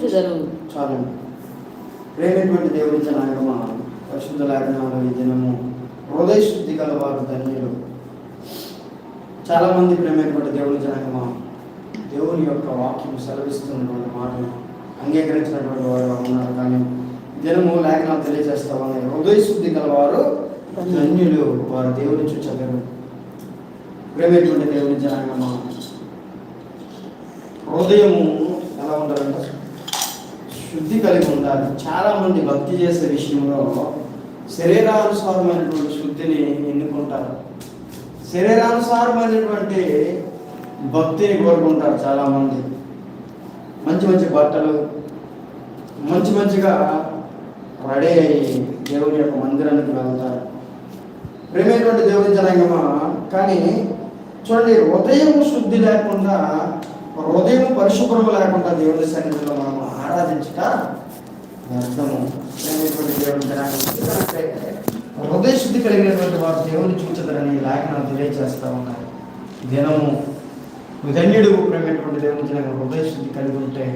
చూచెదరు చాలండి. ప్రేమటువంటి దేవుని జనాగమ పరిశుద్ధ లేఖనాలు ఈ దినము హృదయ శుద్ధి గల వారు ధన్యులు. చాలామంది ప్రేమైనటువంటి దేవుని జనాగమ దేవుని యొక్క వాక్యం సెలవిస్తున్నటువంటి మాటను అంగీకరించినటువంటి వారు ఉన్నారు. కానీ దినము లేఖనాలు తెలియజేస్తా ఉన్నాయి. హృదయ శుద్ధి గల వారు ధన్యులు. వారు దేవుని చూచగలరు ప్రేమైనటువంటి దేవుని జనాగమ హృదయము ఎలా ఉండాలంటే శుద్ధి కలిగి ఉండాలి. చాలామంది భక్తి చేసే విషయంలో శరీరానుసారమైనటువంటి శుద్ధిని ఎన్నుకుంటారు. శరీరానుసారమైనటువంటి భక్తిని కోరుకుంటారు చాలామంది. మంచి మంచి బట్టలు మంచి మంచిగా రెడీ అయ్యి దేవుని యొక్క మందిరానికి వెళ్తారు. ప్రేమైనటువంటి దేవుని జనాంగమా? కానీ చూడండి హృదయం శుద్ధి లేకుండా హృదయం పరిశుభ్రము లేకుండా దేవుని సన్నిధిలో మనం ఆరాధించుట వ్యర్థము. ప్రేమైనటువంటి హృదయ శుద్ధి కలిగినటువంటి వారు దేవుని చూచదరని లేఖనాలు తెలియజేస్తూ ఉన్నారు. దినము నువ్వు ధన్యుడు ప్రేమైనటువంటి దేవుని జనాంగం హృదయ శుద్ధి కలిగి ఉంటే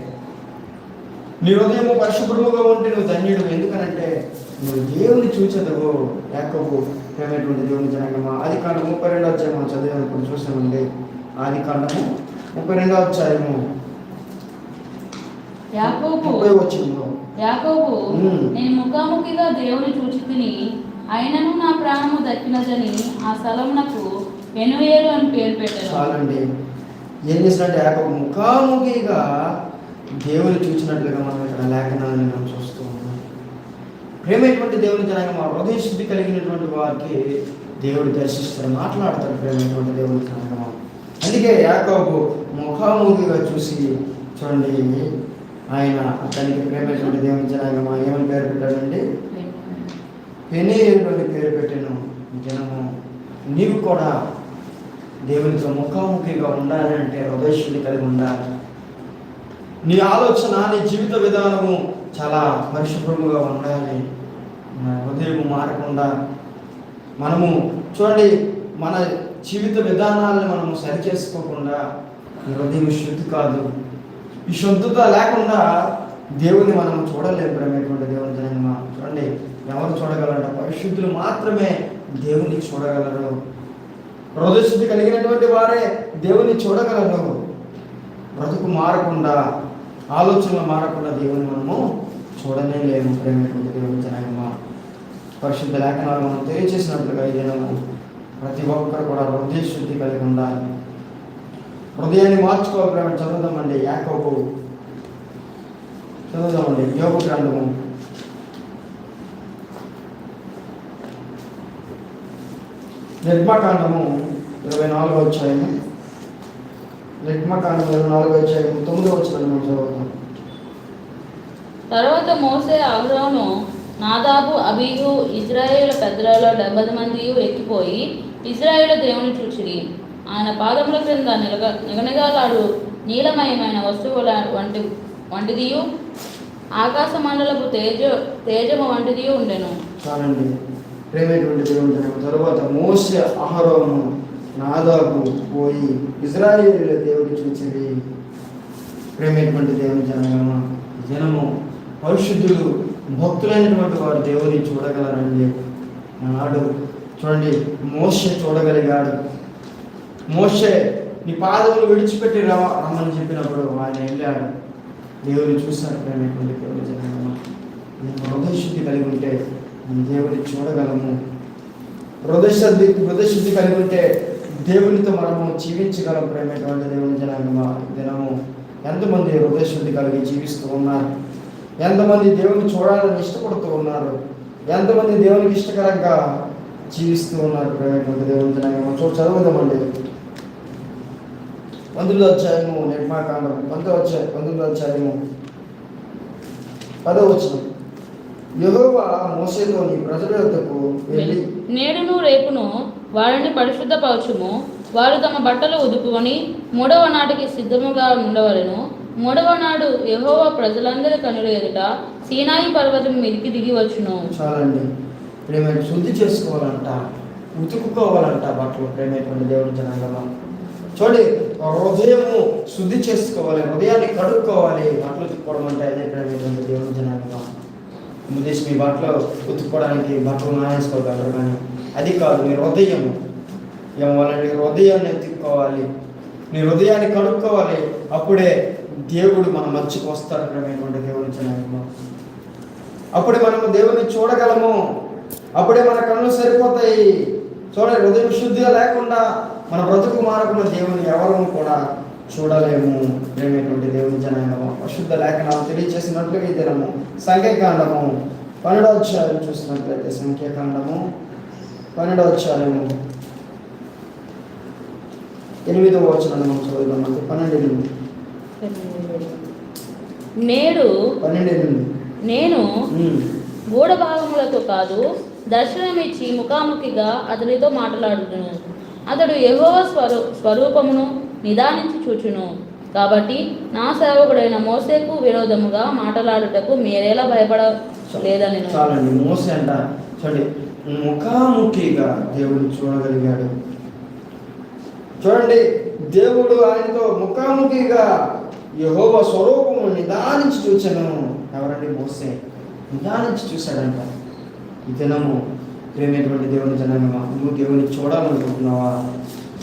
నీ హృదయము పరిశుభ్రముగా ఉంటే నువ్వు ధన్యుడు. ఎందుకనంటే నువ్వు దేవుని చూచదవు. లేకపో ప్రేమైనటువంటి దేవుని జనాంగమా ఆది కాండం ముప్పై రెండో అధ్యాయం మనం చదివినప్పుడు చూసామండి ఆది కాండము ముప్పై రెండో అధ్యాయము యాకోబు యాకోబు. నేను ముఖాముఖిగా దేవుని చూచి తిని అయినను నా ప్రాణము దక్కినదని ఆ స్థలమునకు పెనుయేలు అని పేరు పెట్టాను. చాలండి. ఏం చేసినట్టు యాకోబు ముఖాముఖిగా దేవుని చూసినట్లుగా మనం ఇక్కడ లేఖనాలను మనం చూస్తూ ఉన్నాం. ప్రేమైనటువంటి దేవుని జనంగా మా హృదయ శుద్ధి కలిగినటువంటి వారికి దేవుడు దర్శిస్తాడు మాట్లాడతాడు ప్రేమైనటువంటి దేవుని జనంగా. అందుకే యాకోబు ముఖాముఖిగా చూసి చూడండి ఆయన అతనికి ప్రేమైనటువంటి దేవించడానికి మా ఏమని పేరు పెట్టాడండి? పెనేటువంటి పేరు పెట్టాను జనము? నీవు కూడా దేవునితో ముఖాముఖిగా ఉండాలంటే హృదయశుద్ధి కలిగి ఉండాలి. నీ ఆలోచన నీ జీవిత విధానము చాలా పరిశుభ్రముగా ఉండాలి. మన హృదయం మారకుండా మనము చూడండి మన జీవిత విధానాలను మనము సరి చేసుకోకుండా హృదయం శుద్ధి కాదు. ఈ శుద్ధత లేకుండా దేవుని మనం చూడలేము ప్రేమైనటువంటి దేవుని జనమ చూడండి ఎవరు చూడగలరు పరిశుద్ధులు మాత్రమే దేవుని చూడగలరు. హృదయశుద్ధి కలిగినటువంటి వారే దేవుని చూడగలరు. బ్రతుకు మారకుండా ఆలోచనలు మారకుండా దేవుని మనము చూడనే లేము ప్రేమైనటువంటి దేవుని జనమా పరిశుద్ధ లేఖనాలు మనం తెలియజేసినట్లుగా ఈ దినము ప్రతి ఒక్కరు కూడా హృదయ శుద్ధి కలిగి ఉండాలి. హృదయాన్ని మార్చుకోవాలి ప్రేమ చదువుదామండి యాకోబు. చదువుదామండి యోగ గ్రంథము. నిర్మకాండము ఇరవై నాలుగో అధ్యాయము. నిర్మాకాండం ఇరవై నాలుగో అధ్యాయము తొమ్మిదో వచ్చిన మనం చదువుతాం తర్వాత మోసే అహరోను నాదాబు అబీహు ఇజ్రాయేల్ పెద్దలలో డెబ్బై మంది ఎక్కిపోయి ఇజ్రాయేల్ దేవుని చూచిరి. ఆయన పాదముల క్రింద నిలగ నిగనిగాలాడు నీలమయమైన వస్తువుల వంటి వంటిదియు ఆకాశ మండలపు తేజ తేజము వంటిది ఉండెను. చాలండి. ప్రేమైనటువంటి దేవుని జనం తరువాత మోసే అహరోను పోయి ఇజ్రాయేలీల దేవుడు చూచిరి ప్రేమైనటువంటి దేవుని జనగమ జనము పరిశుద్ధులు భక్తులైనటువంటి వారు దేవుని చూడగలరండి. నాడు చూడండి మోస చూడగలిగాడు. మోసే నీ పాదములు విడిచిపెట్టి రా రమ్మని చెప్పినప్పుడు ఆయన వెళ్ళాడు దేవుని చూశాడు ప్రేమైనటువంటి దేవుని జనగమ. హృదయ శుద్ధి కలిగి ఉంటే మనం దేవుని చూడగలము. హృదయ శుద్ధి హృదయ శుద్ధి కలిగి ఉంటే దేవునితో మనము జీవించగలం ప్రేమటువంటి దేవుని జనగమ. దినము ఎంతమంది హృదయశుద్ధి కలిగి జీవిస్తూ ఉన్నారు? ఎంతమంది దేవుని చూడాలని ఇష్టపడుతూ ఉన్నారు? ఎంతమంది దేవునికి ఇష్టకరంగా జీవిస్తూ ఉన్నారు ప్రేమైనటువంటి దేవుని జనాంగమా? చూడు చదువుదామండి. పంతొమ్మిదో అధ్యాయము నిర్మాకాండం పంతొమ్మిదో అధ్యాయం పంతొమ్మిదో అధ్యాయము. పదో వచ్చిన యెహోవా మోసేతో నీ ప్రజల యొద్దకు వెళ్ళి నేడును రేపును వారిని పరిశుద్ధపరచుము. వారు తమ బట్టలు ఉదుపుకొని మూడవ నాటికి సిద్ధముగా ఉండవలను. మూడవ నాడు యెహోవా ప్రజలందరి కనుల ఎదుట సీనాయి పర్వతం మీదికి దిగి వచ్చును. చాలండి. ప్రేమ శుద్ధి చేసుకోవాలంట ఉతుకుకోవాలంట బట్టలు ప్రేమైనటువంటి దేవుడి జనాంగంలో చూడండి హృదయము శుద్ధి చేసుకోవాలి హృదయాన్ని కడుక్కోవాలి. బట్టలు ఉతుక్కోవడం అంటే అదే ప్రేమటువంటి దేవుని జనాంగం. ఉద్దేశం మీ బట్టలు ఉతుక్కోవడానికి బట్టలు మానేసుకోగలరు కానీ అది కాదు మీ హృదయం ఏమవ్వాలంటే హృదయాన్ని ఎత్తుక్కోవాలి నీ హృదయాన్ని కడుక్కోవాలి. అప్పుడే దేవుడు మన మధ్యకు వస్తాడు ప్రేమటువంటి దేవుని జనాంగం. అప్పుడే మనము దేవుని చూడగలము. అప్పుడే మన కళ్ళు సరిపోతాయి. చూడండి హృదయం శుద్ధిగా లేకుండా మన బ్రతుకు దేవుని ఎవరు కూడా చూడలేము ప్రేమటువంటి దేవుని జనాంగము అశుద్ధ లేఖనాలు తెలియచేసినట్లుగా ఈ దినము సంఖ్యాకాండము పన్నెండో అధ్యాయం చూసినట్లయితే సంఖ్యాకాండము పన్నెండో అధ్యాయము ఎనిమిదో వచనం మనం పన్నెండు ఎనిమిది. నేడు పన్నెండు ఎనిమిది. నేను ఉమ్. గూఢ భాగములతో కాదు దర్శనమిచ్చి ముఖాముఖిగా అతనితో మాట్లాడుతును అతడు యెహోవా స్వరూ స్వరూపమును నిదానించి చూచును. కాబట్టి నా సేవకుడైన మోసేకు విరోధముగా మాట్లాడుటకు మీరేలా భయపడలేదని చాలండి మోసే అంట చూడండి ముఖాముఖిగా దేవుడు చూడగలిగాడు. చూడండి దేవుడు ఆయనతో ముఖాముఖిగా యహోవ స్వరూపము నిదానించి చూచాను. ఎవరండి మోసే? నిదానించి చూశాడంట. ఈ దినము ప్రేమైనటువంటి దేవుని జనాంగమా నువ్వు దేవుని చూడాలనుకుంటున్నావా?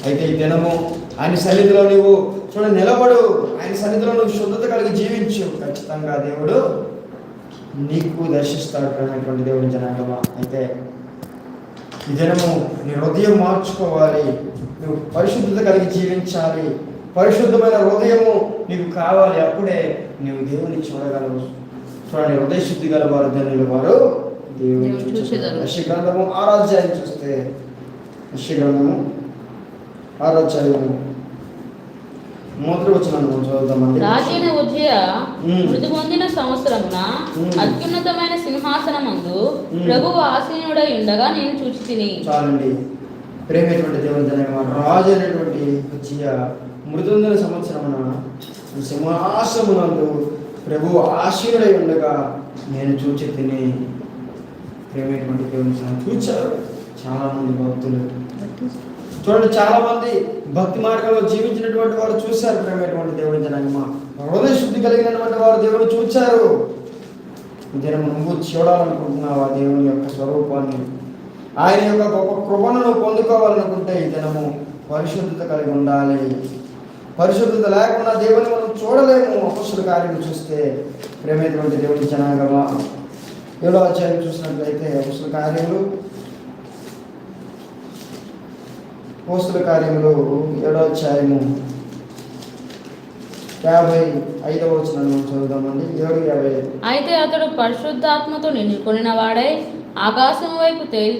అయితే ఈ దినము ఆయన సన్నిధిలో నువ్వు చూడ నిలబడు. ఆయన సన్నిధిలో నువ్వు శుద్ధత కలిగి జీవించు. ఖచ్చితంగా దేవుడు నీకు దర్శిస్తాడు అనేటువంటి దేవుని జనాంగమా అయితే ఈ దినము నీ హృదయం మార్చుకోవాలి. నువ్వు పరిశుద్ధత కలిగి జీవించాలి. పరిశుద్ధమైన హృదయము నీకు కావాలి. అప్పుడే నువ్వు దేవుని చూడగలవు. చూడండి హృదయ శుద్ధి గల వారు ధనులు వారు దేవుని దేవుని చూచెదరు. యెషయా గ్రంథము ఆరాధ్యాయం చూస్తే యెషయా గ్రంథము ఆరాధ్యాయము మొదటి వచ్చిన చదువుతామండి రాజైన ఉజ్జయ. మృతి పొందిన సంవత్సరమున. అత్యున్నతమైన సింహాసనమందు ఉమ్. ప్రభువు ఆసీనుడై ఉండగా నేను చూచి తిని చాలండి ప్రేమైనటువంటి దేవుని జనగమ రాజు అయినటువంటి విజయ మృదుందల సంవత్సరమున సింహాసమునందు ప్రభు ఆశీనుడై ఉండగా నేను చూచి తిని ప్రేమైనటువంటి దేవుని జనం చూచారు చాలా మంది భక్తులు. చూడండి చాలా మంది భక్తి మార్గంలో జీవించినటువంటి వారు చూశారు ప్రేమైనటువంటి దేవుని జనాంగమ హృదయ శుద్ధి కలిగినటువంటి వారు దేవుని చూచారు. దినం నువ్వు చూడాలనుకుంటున్నావా? దేవుని యొక్క స్వరూపాన్ని. ఆయన యొక్క గొప్ప కృపను పొందుకోవాలనుకుంటే ఈ దినము పరిశుద్ధత కలిగి ఉండాలి. పరిశుద్ధత లేకుండా దేవుని మనం చూడలేము. అపస్సుల కార్యం చూస్తే ప్రేమైనటువంటి దేవుని జనాంగమా? ఏడో అధ్యాయం చూసినట్లయితే అపస్సుల కార్యములు పోస్తుల కార్యములు ఏడో అధ్యాయము యాభై ఐదవ వచనం చదువుదామండి. ఏడు యాభై అయితే అతడు పరిశుద్ధాత్మతో నిండుకొనిన వాడై ఆకాశం వైపు తేరి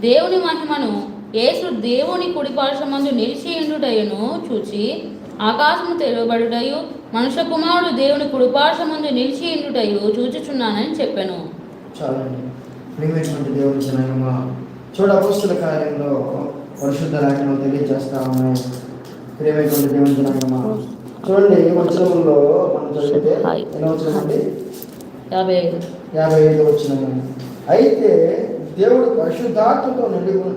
దేవుని మహిమను యేసు దేవుని కుడిపార్శ్వమందు నిలిచి ఉండుటయును చూచి ఆకాశము తెరవబడుటయు మనుష్య కుమారుడు దేవుని కుడిపార్శ్వమందు నిలిచి ఉండుటయు చూచుచున్నానని చెప్పాను. చాలండి. ప్రియమైనటువంటి దేవుని జనాంగమా చూడ అపోస్తుల కార్యంలో పరిశుద్ధ లేఖనం తెలియజేస్తా ఉన్నాయి ప్రియమైనటువంటి దేవుని జనాంగమా చూడండి వచనంలో మనం చదివితే. ఎలా వచ్చినామండి యాభై ఐదు. యాభై ఐదు వచ్చినాము అయితే దేవుడు పరిశుద్ధాత్మతో నిండుకు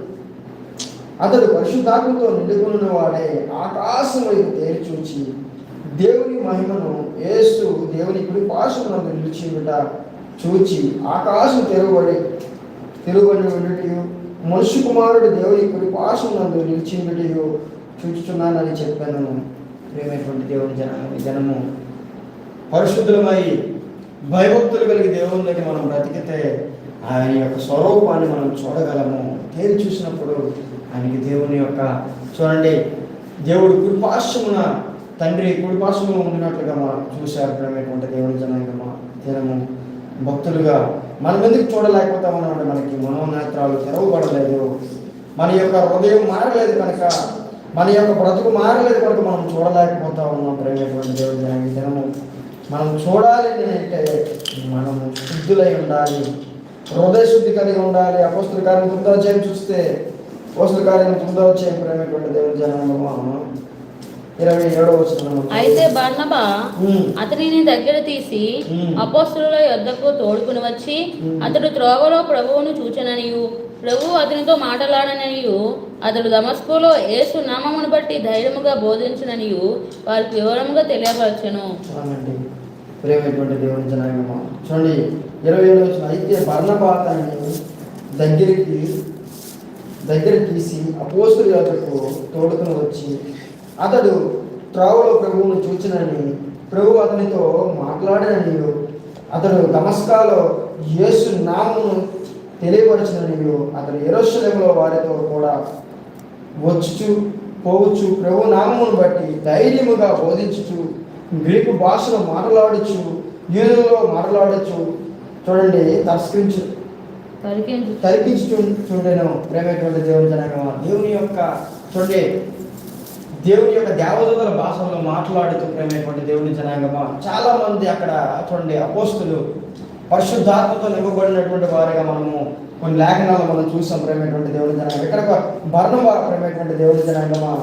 అతడు పరిశుద్ధాత్మతో నిండుకున్న వాడే ఆకాశం వైపు తేరి చూచి దేవుని మహిమను యేసు దేవుని కుడి పాశమునందు ఉంట చూచి ఆకాశం తెరవబడి తిరుగుబడి ఉండటయు మనుష్య కుమారుడు దేవుని కుడి పాశమునందు నిలిచి ఉండటయు చూచుచున్నానని చెప్పాను. ప్రేమైనటువంటి దేవుని జనము జనము పరిశుద్ధులమై భయభక్తులు కలిగి దేవుని మనం బ్రతికితే ఆయన యొక్క స్వరూపాన్ని మనం చూడగలము. తేలి చూసినప్పుడు ఆయనకి దేవుని యొక్క చూడండి దేవుడు కృపాశ్రమున తండ్రి కుడిపార్శ్వమున ఉండినట్లుగా మనం చూశారు. ప్రేమైనటువంటి దేవుని జనాంగమా జనము భక్తులుగా మనం ఎందుకు చూడలేకపోతామని అంటే మనకి మనోనేత్రాలు తెరవబడలేదు. మన యొక్క హృదయం మారలేదు కనుక మన యొక్క బ్రతుకు మారలేదు కనుక మనం చూడలేకపోతా ఉన్నాం ప్రేమైనటువంటి దేవుని జనాంగ జనము మనం చూడాలి అని అంటే మనము శుద్ధులై ఉండాలి. హృదయ శుద్ధి కలిగి ఉండాలి. అపోస్తుల కార్యం తొమ్మిదో అధ్యాయం చూస్తే అపోస్తుల కార్యం తొమ్మిదో చేయడం ప్రేమైనటువంటి దేవుని జనాంగము అయితే బర్నబా ఉమ్. అతనిని దగ్గర తీసి. అపోస్తుల యొద్దకు తోడుకుని వచ్చి. అతడు త్రోవలో ప్రభువును చూచననియు. ప్రభు అతనితో మాట్లాడననియు. అతడు దమస్కులో యేసు నామమును బట్టి ధైర్యముగా బోధించుననియు. వారికి వివరముగా తెలియపరచెను. చూడండి ప్రేమటువంటి దేవుని జనాంగమా. చూడండి ఇరవై ఏడు వచ్చిన అయితే బర్ణబాతాన్ని దగ్గరికి దగ్గర తీసి అపోస్తుల యొద్దకు తోడుకుని వచ్చి అతడు త్రావులో ప్రభువును చూచినని ప్రభు అతనితో మాట్లాడినని అతడు దమస్కాలో యేసు నామమును తెలియపరచినని అతడు ఎరోషలేములో వారితో కూడా వచ్చుచు పోవచ్చు ప్రభు నామమును బట్టి ధైర్యముగా బోధించుచు గ్రీకు భాషలో మాట్లాడచ్చు యూదులలో మాట్లాడచ్చు చూడండి తస్కరించు పరికించు తరిపించి. చూ- చూడను. ప్రేమటువంటి దేవుని జనాంగమా దేవుని యొక్క చూడండి దేవుని యొక్క దేవదూతల భాషలో మాట్లాడుతూ ప్రేమైనటువంటి దేవుని జనాంగమా? చాలా మంది అక్కడ చూడండి అపోస్తులు పరిశుద్ధాత్మతో నింపబడినటువంటి వారిగా మనము కొన్ని లేఖనాలు మనం చూసాం ప్రేమైనటువంటి దేవుని జనాంగం. ఇక్కడ ఒక బర్ణవా ప్రేమైనటువంటి దేవుని జనాంగమా?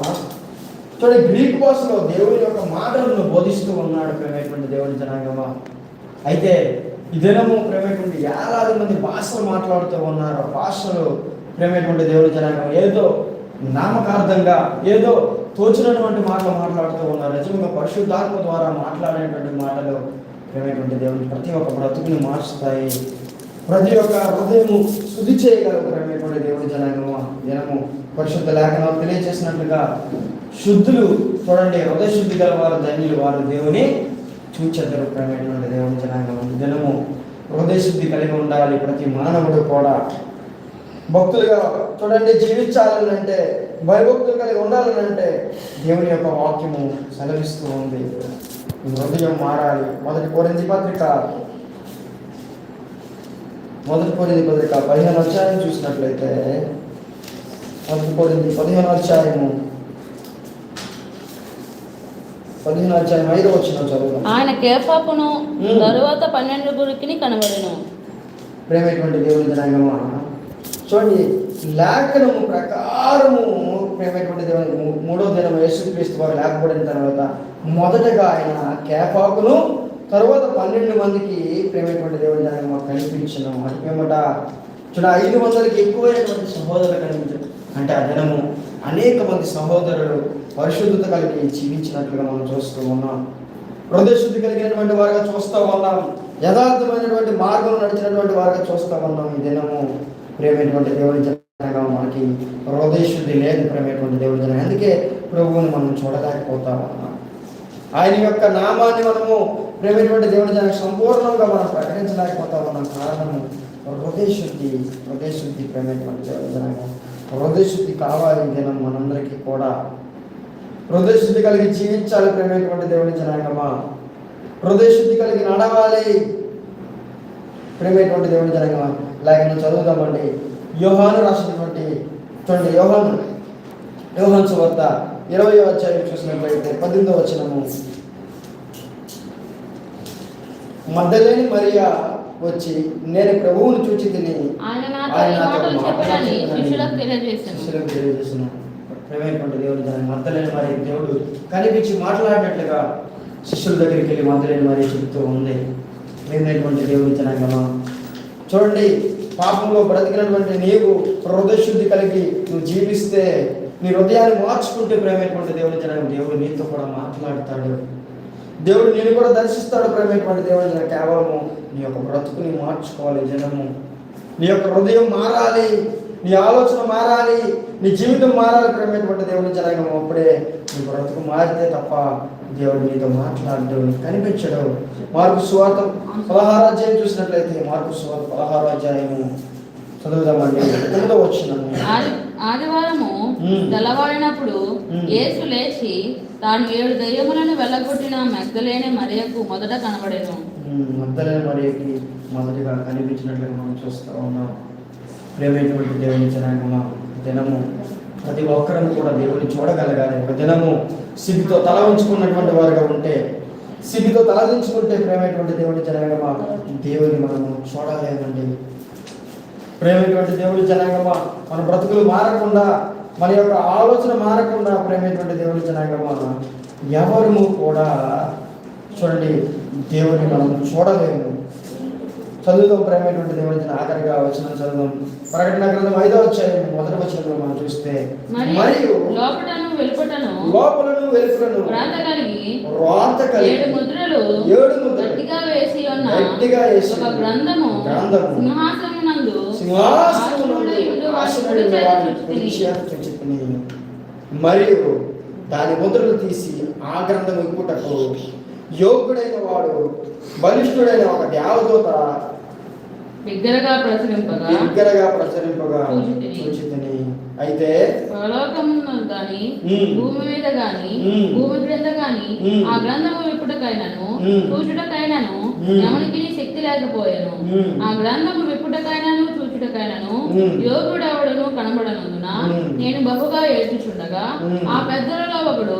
చూడండి గ్రీక్ భాషలో దేవుని యొక్క మాటలను బోధిస్తూ ఉన్నాడు ప్రేమైనటువంటి దేవుని జనాంగమా? అయితే ఈ దినము ఏడాది మంది భాషలు మాట్లాడుతూ ఉన్నారు. భాషలు ప్రేమైనటువంటి దేవుని జనాంగం ఏదో నామకార్థంగా ఏదో తోచినటువంటి మాటలు మాట్లాడుతూ ఉన్నారు. నిజంగా పరిశుద్ధాత్మ ద్వారా మాట్లాడేటువంటి మాటలు ప్రేమటువంటి దేవుని ప్రతి ఒక్క బ్రతుకుని మార్చుతాయి. ప్రతి ఒక్క హృదయము శుద్ధి చేయగలరు ప్రేమటువంటి దేవుని జనాంగము దినము పరిశుద్ధ లేఖనాలు తెలియజేసినట్లుగా శుద్ధులు చూడండి హృదయ శుద్ధి గల వారు ధన్యులు వారు దేవుని చూచెద్దరు ప్రేమటువంటి దేవుని జనాంగం జనము హృదయ శుద్ధి కలిగి ఉండాలి ప్రతి మానవుడు కూడా. భక్తులుగా చూడండి జీవించాలని అంటే భయభక్తులు కలిగి ఉండాలని అంటే దేవుని యొక్క వాక్యము సెలవిస్తూ ఉంది. హృదయం మారాలి. మొదటి కోరింది పత్రిక. మొదటి కోరింది పత్రిక పదిహేను అధ్యాయం చూసినట్లయితే మొదటి కోరింది పదిహేను అధ్యాయము. పదిహేను అధ్యాయం ఐదో వచ్చిన చదువు ఆయన కేఫాపును. తరువాత పన్నెండు గురికి కనబడెను. ప్రేమటువంటి దేవుని జనాంగమా? చూడండి లేఖనము ప్రకారము ప్రేమటువంటి దేవుని మూడో దినం యేసుక్రీస్తు వారు లేకపోయిన తర్వాత మొదటగా ఆయన కేఫాకును తర్వాత పన్నెండు మందికి ప్రేమటువంటి దేవుని జనాంగమా కనిపించను. మేమట చూడ ఐదు వందలకి ఎక్కువైనటువంటి సహోదరులు కనిపించారు. అంటే ఆ దినము అనేక మంది సహోదరులు పరిశుద్ధత కలిగి జీవించినట్లుగా మనం చూస్తూ ఉన్నాం. హృదయశుద్ధి కలిగినటువంటి వారుగా చూస్తూ ఉన్నాం. యథార్థమైనటువంటి మార్గం నడిచినటువంటి వారుగా చూస్తూ ఉన్నాం ఈ దినము. ప్రేమైనటువంటి దేవుని మనకి హృదయశుద్ధి లేదు ప్రేమైనటువంటి దేవుడి జనం. అందుకే ప్రభువుని మనం చూడలేకపోతాం అన్నాం. ఆయన యొక్క నామాన్ని మనము ప్రేమైనటువంటి దేవుడి జనం సంపూర్ణంగా మనం ప్రకటించలేకపోతాం అన్న కారణము హృదయశుద్ధి హృదయశుద్ధి ప్రేమైనటువంటి దేవుని జనంగా హృదయశుద్ధి కావాలి దినం మనందరికీ కూడా. హృదయశుద్ధి కలిగి జీవించాలి ప్రేమైనటువంటి దేవుడి జనాంగమా? హృదయశుద్ధి కలిగి నడవాలి ప్రేమైనటువంటి దేవుడి జనాంగమా? లేక చదువుదామండి. యోహాను రాసినటువంటి చూడండి యోహాను. యోహాన్ సువార్త ఇరవై అధ్యాయం చూసినట్లయితే పద్దెనిమిదో వచ్చినము మద్దలేని మరియా వచ్చి నేను ప్రభువుని చూచి తిని ప్రేమైనటువంటి దేవుడు దాన్ని మద్దలేని మరి దేవుడు కనిపించి మాట్లాడినట్లుగా శిష్యుల దగ్గరికి వెళ్ళి మద్దలేని మరి చెబుతూ ఉంది. ప్రేమైనటువంటి దేవుని జనాంగమా? చూడండి పాపంలో బ్రతికినటువంటి నీవు హృదయశుద్ధి కలిగి నువ్వు జీవిస్తే నీ హృదయాన్ని మార్చుకుంటే ప్రేమైనటువంటి దేవుని జనం దేవుడు నీతో కూడా మాట్లాడతాడు. దేవుడు నేను కూడా దర్శిస్తాడు ప్రేమైనటువంటి దేవుడు జనం. కేవలము నీ యొక్క బ్రతుకుని మార్చుకోవాలి జనము. నీ యొక్క హృదయం మారాలి. నీ ఆలోచన మారాలి నీ జీవితం మారాలి ప్రేమైనటువంటి దేవుని జనాంగం అప్పుడే నీ బ్రతుకు మారితే తప్ప దేవుడు నీతో మాట్లాడడు కనిపించడు. మార్పు సువార్త పదహారు అధ్యాయం చూసినట్లయితే మార్పు సువార్త పదహారు అధ్యాయము చదువుదామండి. తొమ్మిదో వచ్చినాము ఆది ఆదివారము. తెల్లవారినప్పుడు. యేసు లేచి తాను ఏడు దయ్యములను వెళ్ళగొట్టిన మెగ్దలేని మరియకు మొదట కనబడెను. మద్దలే మరియకి మొదటిగా కనిపించినట్లుగా మనం చూస్తూ ఉన్నాం. ప్రేమైనటువంటి దేవుని జనాంగమా దినము ప్రతి ఒక్కరిని కూడా దేవుని చూడగలగాలి. ఒక దినము సిగ్గుతో తల ఉంచుకున్నటువంటి వారుగా ఉంటే సిగ్గుతో తలదించుకుంటే ప్రేమైనటువంటి దేవుని జనాంగమా దేవుని మనము చూడలేమండి ప్రేమైనటువంటి దేవుని జనాంగమా మన బ్రతుకులు మారకుండా మన యొక్క ఆలోచన మారకుండా ప్రేమైనటువంటి దేవుని జనాంగమా ఎవరు కూడా చూడండి దేవుని మనం చూడలేము. చదువుదాం ప్రేమైనటువంటి దేవుడి జన ఆఖరిగా వచ్చిన చదువుదాం ప్రకటన గ్రంథం ఐదో వచ్చాయి మొదటి వచ్చిన మనం చూస్తే మరియు మరియు లోపటను వెలుపటను లోపలను వెలుపులను వ్రాత కలిగి రాత కలిగి ఏడు ముద్రలు ఏడు ముద్రలు గట్టిగా వేసి ఉన్న గట్టిగా వేసి ఒక గ్రంథము గ్రంథము. మరియు దాని ముద్రలు తీసి ఆ గ్రంథం ఇప్పుటకు యోగుడైన వాడు బలిష్ఠుడైన ఒక దేవదూత బిగ్గరగా ప్రసరింపగా బిగ్గరగా ప్రచురింపగా. చూచితిని అయితే పరలోకమున గాని. భూమి మీద గాని. భూమి క్రింద గాని. ఆ గ్రంథము విప్పుటకైనను. చూచుటకైనను. ఎవరికి శక్తి లేకపోయాను. ఆ గ్రంథము విప్పుటకైనను చూచుటకైనను. యోగుడెవడను కనబడనందున. నేను బహుగా ఏడ్చుచుండగా. ఆ పెద్దలలో ఒకడు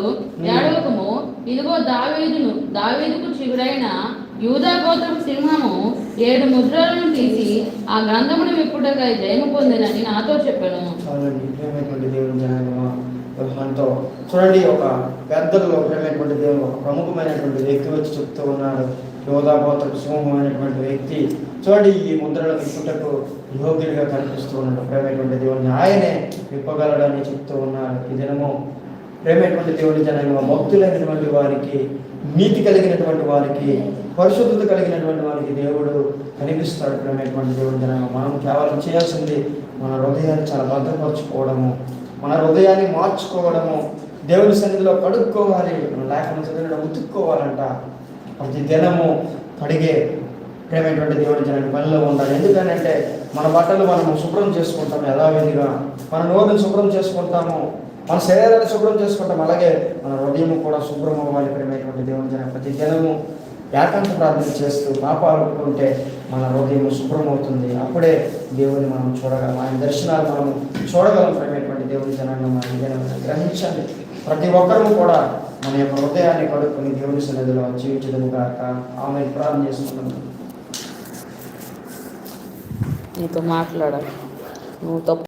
ఏడవకము ఇదిగో దావీదును దావీదుకు చిగురైన యూదా గోత్రపు సింహము ఏడు ముద్రలను తీసి ఆ గ్రంథమును విప్పుటకై జయము పొందినని నాతో చెప్పాను. మనతో చూడండి ఒక పెద్దలు ఒకటైనటువంటి దేవుడు ఒక ప్రముఖమైనటువంటి వ్యక్తి వచ్చి చెప్తూ ఉన్నాడు. యోధాపోత్ర సింహమైనటువంటి వ్యక్తి. చూడండి ఈ ముద్రలు విప్పుటకు యోగ్యుడిగా కనిపిస్తూ ఉన్నాడు. ప్రేమైనటువంటి దేవుడిని ఆయనే విప్పగలడని చెప్తూ ఉన్నాడు. ఈ దినము ప్రేమైనటువంటి దేవుడి జనంగా భక్తులైనటువంటి వారికి నీతి కలిగినటువంటి వారికి పరిశుద్ధత కలిగినటువంటి వారికి దేవుడు కనిపిస్తాడు ప్రేమైనటువంటి దేవుడు. జనాంగం మనం కేవలం చేయాల్సింది మన హృదయాన్ని చాలా భద్రపరచుకోవడము మన హృదయాన్ని మార్చుకోవడము దేవుని సన్నిధిలో కడుక్కోవాలి లేకపోతే చదివిన ఉతుక్కోవాలంట. ప్రతి దినము కడిగే ప్రేమైనటువంటి దేవుడి జనాన్ని పనిలో ఉండాలి. ఎందుకనంటే మన బట్టలు మనం శుభ్రం చేసుకుంటాం యథావిధిగా మన నోరుని శుభ్రం చేసుకుంటాము మన శరీరాన్ని శుభ్రం చేసుకుంటాం అలాగే మన హృదయం కూడా శుభ్రం అవ్వాలి ప్రేమైనటువంటి దేవుని జనం ప్రతి దినము ఏకాంత ప్రార్థన చేస్తూ పాపాలు ఒప్పుకుంటే మన హృదయం శుభ్రం అవుతుంది అప్పుడే దేవుని మనం చూడగలం. ఆయన దర్శనాలు మనం చూడగలం ప్రేమైనటువంటి దేవుని జనాన్ని మనం జనం గ్రహించాలి. ప్రతి ఒక్కరూ కూడా మన యొక్క హృదయాన్ని కడుక్కొని దేవుని సన్నిధిలో జీవించడం కాక ఆమె ప్రార్థన చేసుకుంటున్నాం నీతో మాట్లాడాలి. నువ్వు తప్పు